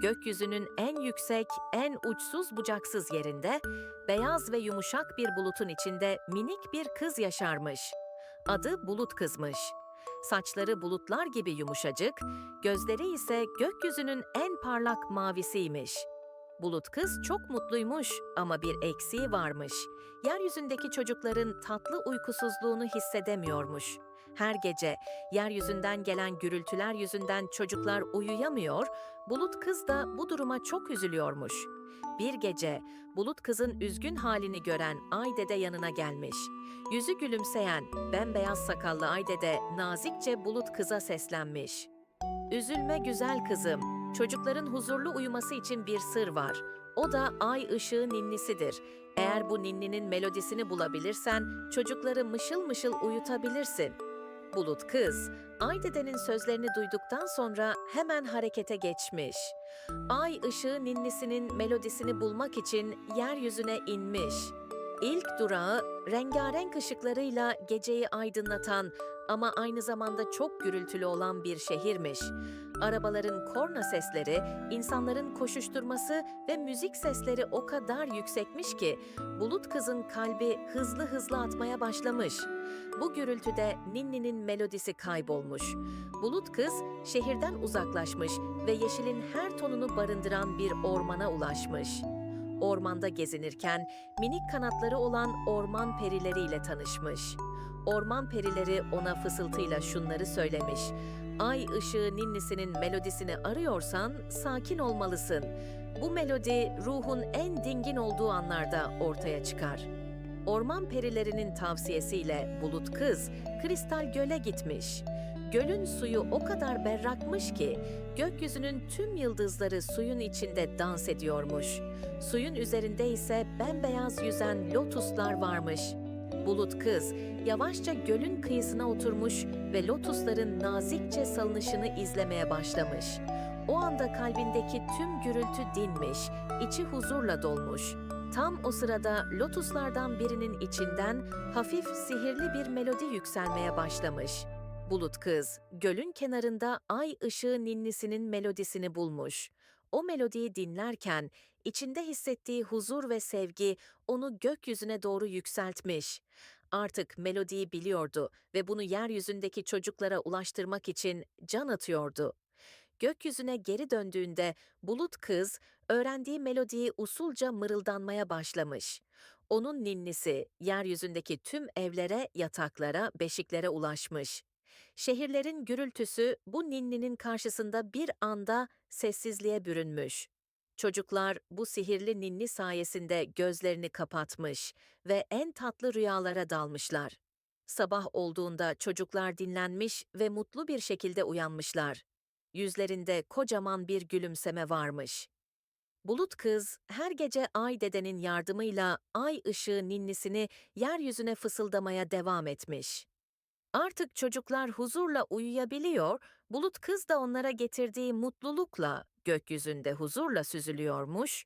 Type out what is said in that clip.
gökyüzünün en yüksek, en uçsuz bucaksız yerinde, beyaz ve yumuşak bir bulutun içinde minik bir kız yaşarmış. Adı Bulut Kızmış. Saçları bulutlar gibi yumuşacık, gözleri ise gökyüzünün en parlak mavisiymiş. Bulut kız çok mutluymuş ama bir eksiği varmış. Yeryüzündeki çocukların tatlı uykusuzluğunu hissedemiyormuş. Her gece yeryüzünden gelen gürültüler yüzünden çocuklar uyuyamıyor, Bulut kız da bu duruma çok üzülüyormuş. Bir gece Bulut kızın üzgün halini gören Aydede yanına gelmiş. Yüzü gülümseyen bembeyaz sakallı Aydede nazikçe Bulut kıza seslenmiş. Üzülme güzel kızım. Çocukların huzurlu uyuması için bir sır var. O da ay ışığı ninnisidir. Eğer bu ninninin melodisini bulabilirsen çocukları mışıl mışıl uyutabilirsin. Bulut kız, Ay dedenin sözlerini duyduktan sonra hemen harekete geçmiş. Ay ışığı ninnisinin melodisini bulmak için yeryüzüne inmiş. İlk durağı rengarenk ışıklarıyla geceyi aydınlatan ama aynı zamanda çok gürültülü olan bir şehirmiş. Arabaların korna sesleri, insanların koşuşturması ve müzik sesleri o kadar yüksekmiş ki Bulut kızın kalbi hızlı hızlı atmaya başlamış. Bu gürültüde Ninni'nin melodisi kaybolmuş. Bulut kız şehirden uzaklaşmış ve yeşilin her tonunu barındıran bir ormana ulaşmış. Ormanda gezinirken minik kanatları olan orman perileriyle tanışmış. Orman perileri ona fısıltıyla şunları söylemiş. Ay ışığı ninnisinin melodisini arıyorsan sakin olmalısın. Bu melodi ruhun en dingin olduğu anlarda ortaya çıkar. Orman perilerinin tavsiyesiyle Bulut Kız Kristal Göl'e gitmiş. Gölün suyu o kadar berrakmış ki gökyüzünün tüm yıldızları suyun içinde dans ediyormuş. Suyun üzerinde ise bembeyaz yüzen lotuslar varmış. Bulut kız yavaşça gölün kıyısına oturmuş ve lotusların nazikçe salınışını izlemeye başlamış. O anda kalbindeki tüm gürültü dinmiş, içi huzurla dolmuş. Tam o sırada lotuslardan birinin içinden hafif sihirli bir melodi yükselmeye başlamış. Bulut kız, gölün kenarında ay ışığı ninnisinin melodisini bulmuş. O melodiyi dinlerken içinde hissettiği huzur ve sevgi onu gökyüzüne doğru yükseltmiş. Artık melodiyi biliyordu ve bunu yeryüzündeki çocuklara ulaştırmak için can atıyordu. Gökyüzüne geri döndüğünde bulut kız öğrendiği melodiyi usulca mırıldanmaya başlamış. Onun ninnisi yeryüzündeki tüm evlere, yataklara, beşiklere ulaşmış. Şehirlerin gürültüsü bu ninninin karşısında bir anda sessizliğe bürünmüş. Çocuklar bu sihirli ninni sayesinde gözlerini kapatmış ve en tatlı rüyalara dalmışlar. Sabah olduğunda çocuklar dinlenmiş ve mutlu bir şekilde uyanmışlar. Yüzlerinde kocaman bir gülümseme varmış. Bulut kız her gece Ay dedenin yardımıyla ay ışığı ninnisini yeryüzüne fısıldamaya devam etmiş. Artık çocuklar huzurla uyuyabiliyor, Bulut kız da onlara getirdiği mutlulukla gökyüzünde huzurla süzülüyormuş